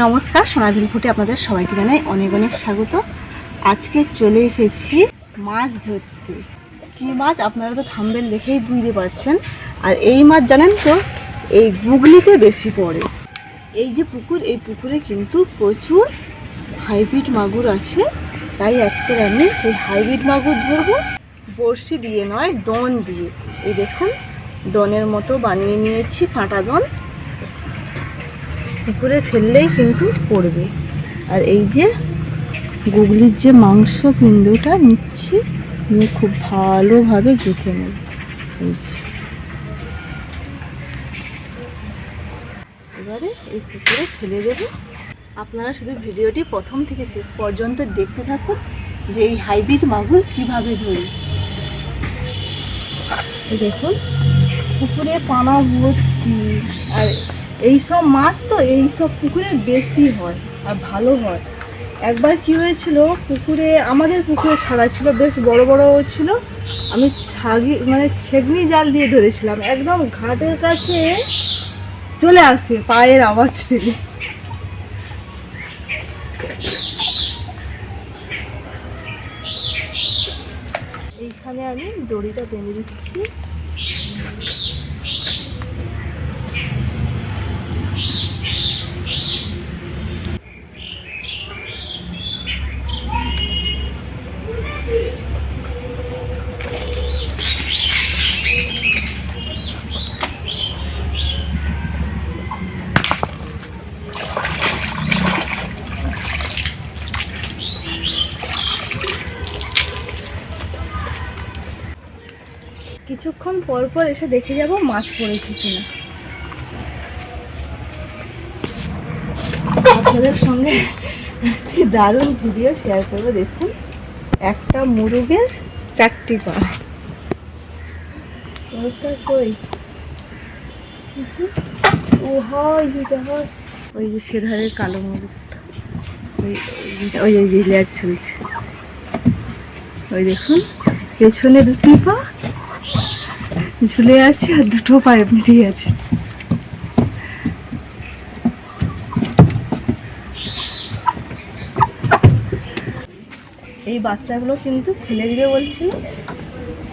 নমস্কার সোনাবিল ফুটে আপনাদের সবাইকে জানাই অনেক অনেক স্বাগত। আজকে চলে এসেছি মাছ ধরতে। কি মাছ আপনারা তো থাম্বেল দেখেই বুঝতে পারছেন। আর এই মাছ জানেন তো, এই গুগলিতে বেশি পড়ে। এই যে পুকুর, এই পুকুরে কিন্তু প্রচুর হাইব্রিড মাগুর আছে। তাই আজকের আমি সেই হাইব্রিড মাগুর ধরবো। বড়শি দিয়ে নয়, দন দিয়ে। এই দেখুন, দনের মতো বানিয়ে নিয়েছি কাঁটা দন। পুকুরে ফেললেই কিন্তু পড়বে। আর এই যে গুগলির যে মাংস পিণ্ডটা নিচ্ছি, নিয়ে খুব ভালোভাবে গেঁথে নেব। এই এবারে এই পুকুরে ফেলে দেব। আপনারা শুধু ভিডিওটি প্রথম থেকে শেষ পর্যন্ত দেখতে থাকুন যে এই হাইব্রিড মাগুর কীভাবে ধরি। দেখুন, পুকুরে পানা ভর্তি। আর এই সব মাছ তো এই সব পুকুরে বেশি হয় আর ভালো হয়। একবার কি হয়েছিল, পুকুরে আমাদের পুকুরে ছাড়া ছিল, বেশ বড় বড় ছিল। আমি ছাগি মানে ছেগনি জাল দিয়ে ধরেছিলাম, একদম ঘাটের কাছে চলে আসে, পায়ের আওয়াজ। পেলে এইখানে আমি দড়িটা বেঁধে দিচ্ছি। কিছুক্ষণ পর পর এসে দেখে যাব মাছ পড়েছে কিনা। আপনাদের সঙ্গে একটি দারুণ ভিডিও শেয়ার করব, দেখুন। একটা মুরগের চারটি পা। কই? হয়, যেটা হয়। ওই যে সেধারের কালো মুরগটা। ওই ওই- ওই দেখুন, পেছনে দুটি পা ঝুলে আছে আর দুটো পায়ে বেঁধে আছে। এই বাচ্চাগুলো কিন্তু ফেলে দিবে বলছিল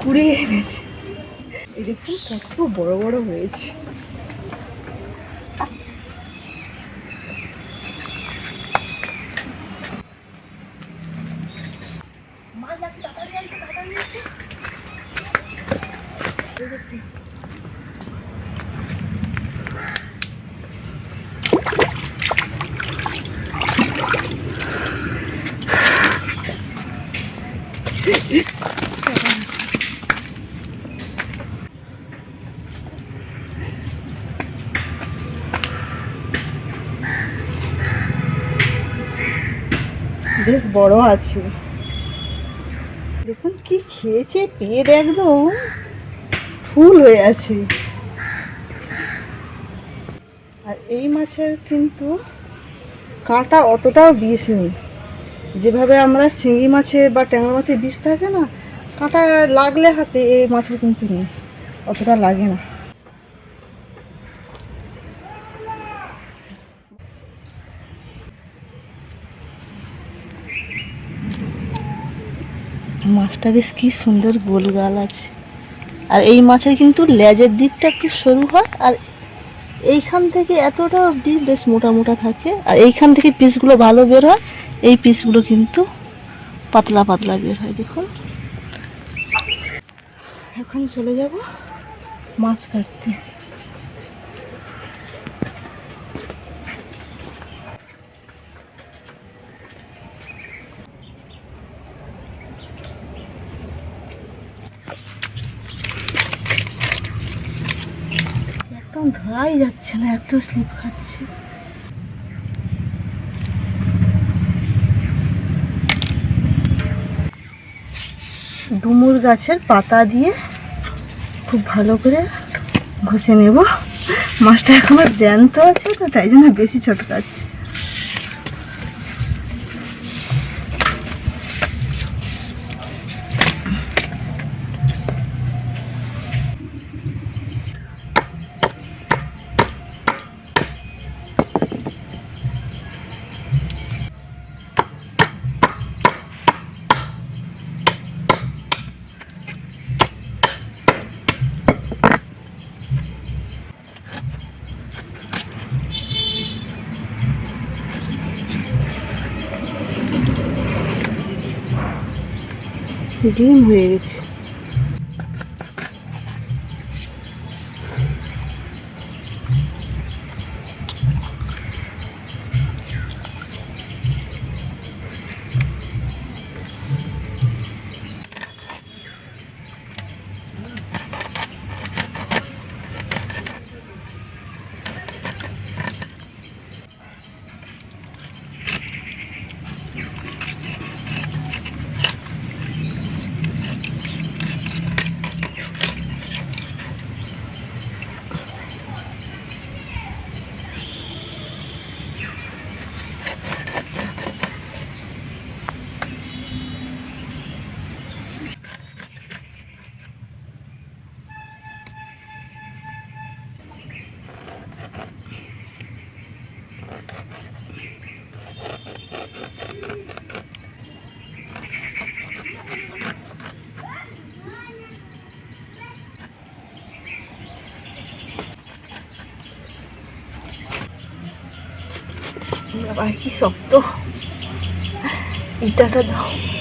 কুড়িয়ে এনেছে এই দেখুন, কত বড় বড় হয়েছে মাছ আছে তাড়াতাড়ি আসো তাড়াতাড়ি আসো এই দেখুন বেশ বড় আছে। দেখুন কি খেয়েছে, পেট একদম ফুল হয়ে আছে। আর এই মাছের কিন্তু কাঁটা অতটাও বিষ নেই যেভাবে আমরা শিঙি মাছে বা ট্যাংরা মাছে বিষ থাকে না, কাঁটা লাগলে হাতে এই মাছের কিন্তু নেই, অতটা লাগে না। মাছটা বেশ কি সুন্দর গোলগাল আছে। আর এই মাছের কিন্তু লেজের দিকটা একটু সরু হয়, আর এইখান থেকে এতটা অবধি বেশ মোটা মোটা থাকে, আর এইখান থেকে পিসগুলো ভালো বের হয় এই পিসগুলো কিন্তু পাতলা পাতলা বের হয়, দেখুন। এখন চলে যাব মাছ কাটতে। একদম ধরাই যাচ্ছে না, এত স্লিপ খাচ্ছে। ডুমুর গাছের পাতা দিয়ে খুব ভালো করে ঘষে নেব। মাছটা এখন জ্যান্ত আছে, তো তাই জন্য বেশি ছোট কাছে ডিম হয়ে গেছে। 아기 수업도. 이따라 나오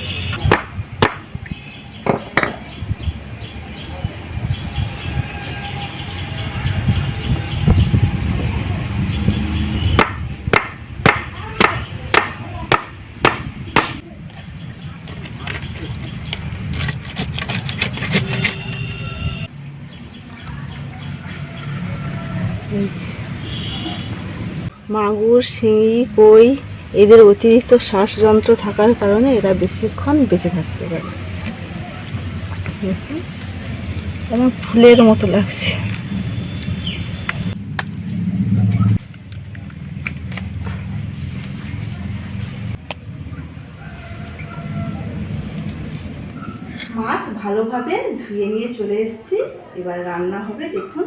মাগুর, শিঙি, কই এদের অতিরিক্ত শ্বাসযন্ত্র থাকার কারণে এরা বেশিক্ষণ বেঁচে থাকতে পারে। যেন ফুলের মতো লাগছে। মাছ ভালোভাবে ধুয়ে নিয়ে চলে এসেছি। এবার রান্না হবে, দেখুন।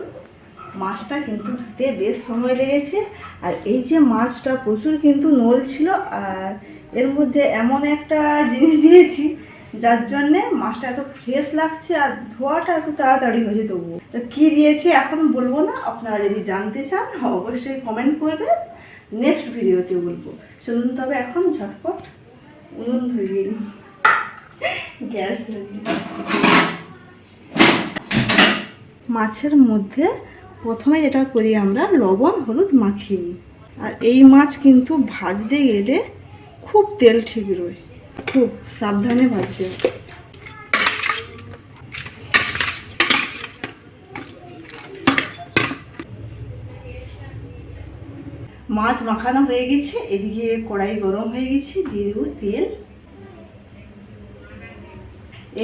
মাছটা কিন্তু ধুতে বেশ সময় লেগেছে। আর এই যে মাছটা প্রচুর কিন্তু নল ছিল, আর এর মধ্যে এমন একটা জিনিস দিয়েছি, যার জন্যে মাছটা এত ফ্রেশ লাগছে আর ধোয়াটা একটু তাড়াতাড়ি হয়েছে তবুও তো কী দিয়েছি এখন বলব না, আপনারা যদি জানতে চান, অবশ্যই কমেন্ট করবেন। নেক্সট ভিডিওতে বলব। চলুন তবে এখন ঝটপট উনুন ধরিয়ে নিই। গ্যাস ধরিয়ে মাছের মধ্যে প্রথমে যেটা করি আমরা, লবণ, হলুদ মাখিয়ে নিই। আর এই মাছ কিন্তু ভাজতে গেলে খুব তেল ঠিক রয়, খুব সাবধানে ভাজতে হবে। মাছ মাখানো হয়ে গেছে, এদিকে কড়াই গরম হয়ে গেছে, দিয়ে দেবো তেল।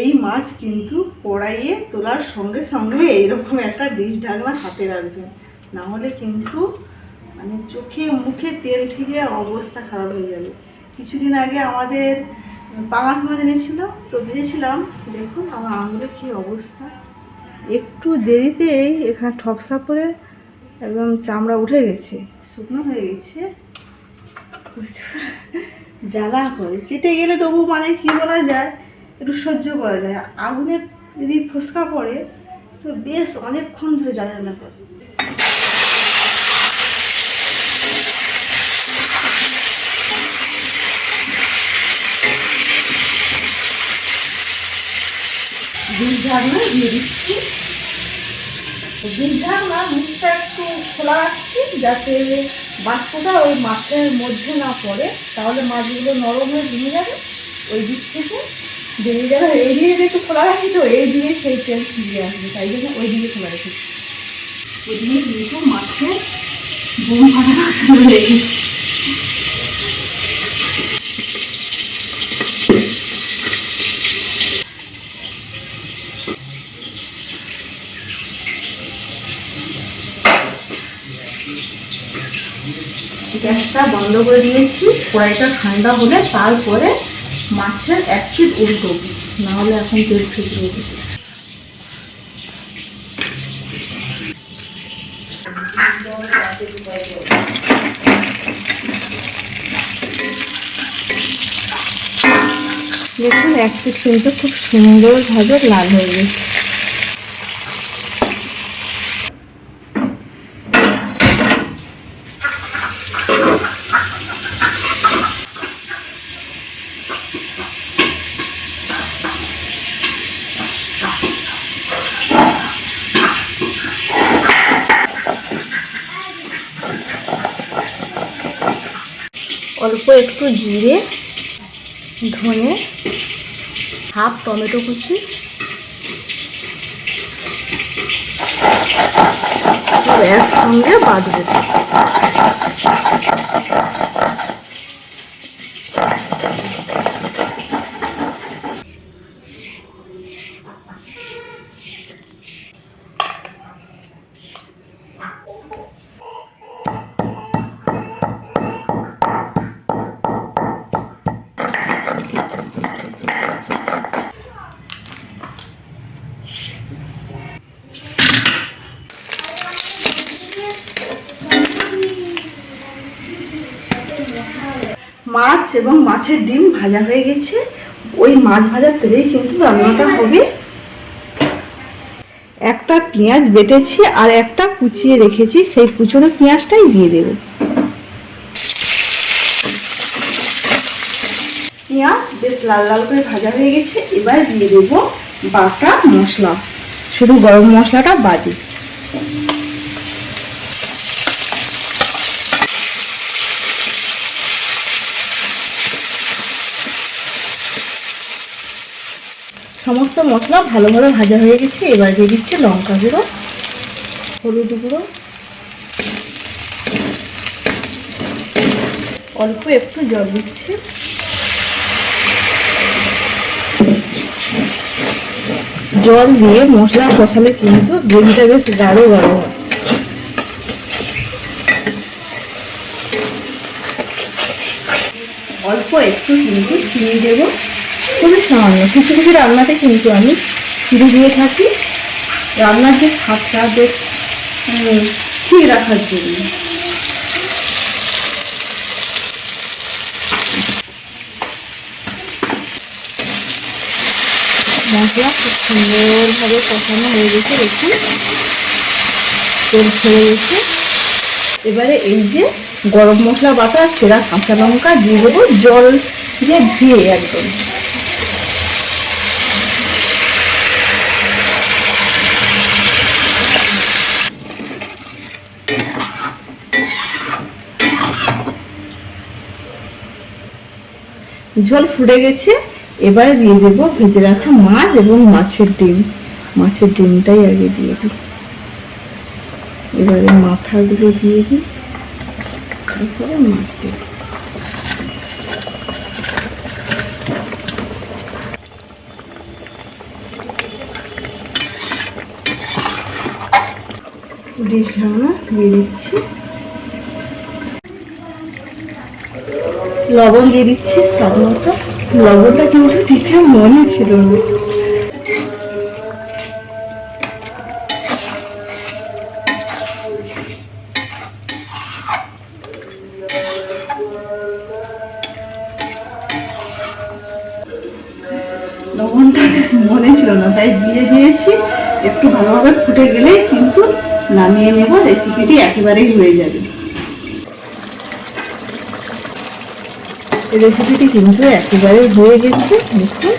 এই মাছ কিন্তু কড়াইয়ে তোলার সঙ্গে সঙ্গে এইরকম একটা ডিশ ঢাকনা হাতে রাখবেন। না হলে কিন্তু মানে চোখে মুখে তেল ঠিকে অবস্থা খারাপ হয়ে যাবে। কিছুদিন আগে আমাদের পাঙাশ মাছ এনেছিল, তো ভেজেছিলাম। দেখুন আমার আঙুলের কী অবস্থা। একটু দেরিতেই এখানে ঠপসা করে একদম চামড়া উঠে গেছে, শুকনো হয়ে গেছে। প্রচুর জ্বালা করে। কেটে গেলে তবু মানে কী বলা যায়? একটু সহ্য করা যায়। আগুনের যদি ফসকা পড়ে, তো বেশ অনেকক্ষণ ধরে জ্বালানা করে। দুই ঢাকনা মুখটা একটু খোলা যাতে ওই মাছের মধ্যে না পড়ে। তাহলে মাছগুলো নরম হয়ে ভেঙে যাবে। ওই দিক থেকে বেরিয়ে যাবে এই দিকে যদি একটু খোলা রাখি তো, এই দিকে সেই তেল ফিরিয়ে আসবে, তাই জন্য ওই দিকে খোলা রেখেছি ওইদিকে কিন্তু মাছের বোম গ্যাসটা বন্ধ করে দিয়েছি, কড়াইটা ঠান্ডা হলে তারপরে মাছের এক পিস উল্টো নাহলে এখন তেল ফেটে উঠেছে দেখুন, এক পিস কিন্তু খুব সুন্দরভাবে লাল হয়ে গেছে। অল্প একটু জিরে ধনে হাফ টমেটো কুচি একসঙ্গে বাঁধবে মাছ এবং মাছের ডিম ভাজা হয়ে গেছে। ওই মাছ ভাজার তেলেই কিন্তু রান্নাটা হবে। একটা পেঁয়াজ বেটেছি আর একটা কুচিয়ে রেখেছি, সেই কুচোনো পেঁয়াজটাই দিয়ে দেব। পেঁয়াজ বেশ লাল লাল করে ভাজা হয়ে গেছে, এবার দিয়ে দেব বাটা মশলা। শুধু গরম মশলাটা বাদি সমস্ত মশলা ভালো ভালো ভাজা হয়ে গেছে, এবার দিয়ে দিচ্ছি লঙ্কা গুঁড়ো, হলুদ গুঁড়ো। অল্প একটু জল দিচ্ছি। জল দিয়ে মশলা কষালে কিন্তু গ্রেভিটা বেশ গাঢ় গাঢ় হয়। অল্প একটু কিন্তু চিনি দেবো। খুবই সামান্য। কিছু কিছু রান্নাতে কিন্তু আমি চিনি দিয়ে থাকি। রান্নার যে স্বাদটা, বেশ ঠিক রাখার জন্য। মশলা খুব সুন্দরভাবে কষানো হয়ে গেছে। তেল ছেড়ে গেছে এবারে এই যে গরম মশলা বাটা, সেরা কাঁচা লঙ্কা দিয়ে দেবো। জল দিয়ে ধুয়ে একদম। ঝোল ফুটে গেছে, এবারে দিয়ে দেবো ভেজে রাখা মাছ এবং মাছের ডিম। মাছের ডিমটাই আগে দিয়ে দিই। এবারে মাথাগুলো দিয়ে দিই। তারপরে মাছ দিই ডিশ ঢাকনা দিয়ে দিচ্ছি। লবণ দিয়ে দিচ্ছি স্বাদ মতো। লবণটা কিন্তু দিতে মনে ছিল না। লবণটা মনে ছিল না, তাই দিয়ে দিয়েছি। একটু ভালোভাবে ফুটে গেলেই কিন্তু নামিয়ে নেব। রেসিপিটি একেবারেই হয়ে যাবে। রেসিপিটি কিন্তু একেবারে হয়ে গেছে দেখুন।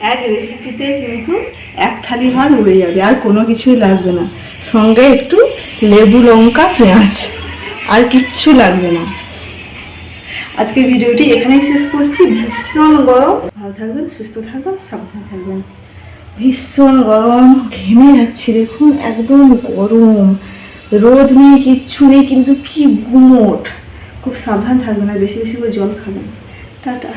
এক রেসিপিতে কিন্তু এক থালি ভাত উড়ে যাবে, আর কোনো কিছুই লাগবে না। সঙ্গে একটু লেবু, লঙ্কা, পেঁয়াজ, আর কিচ্ছু লাগবে না। আজকে ভিডিওটি এখানেই শেষ করছি। ভীষণ গরম। ভালো থাকবেন, সুস্থ থাকবেন, সাবধানে থাকবেন। ভীষণ গরম, ঘেমে যাচ্ছে, দেখুন, একদম গরম। রোদ নেই, কিচ্ছু নেই, কিন্তু কি গুমোট। খুব সাবধান থাকবেন আর বেশি বেশি করে জল খাবেন। টাটা।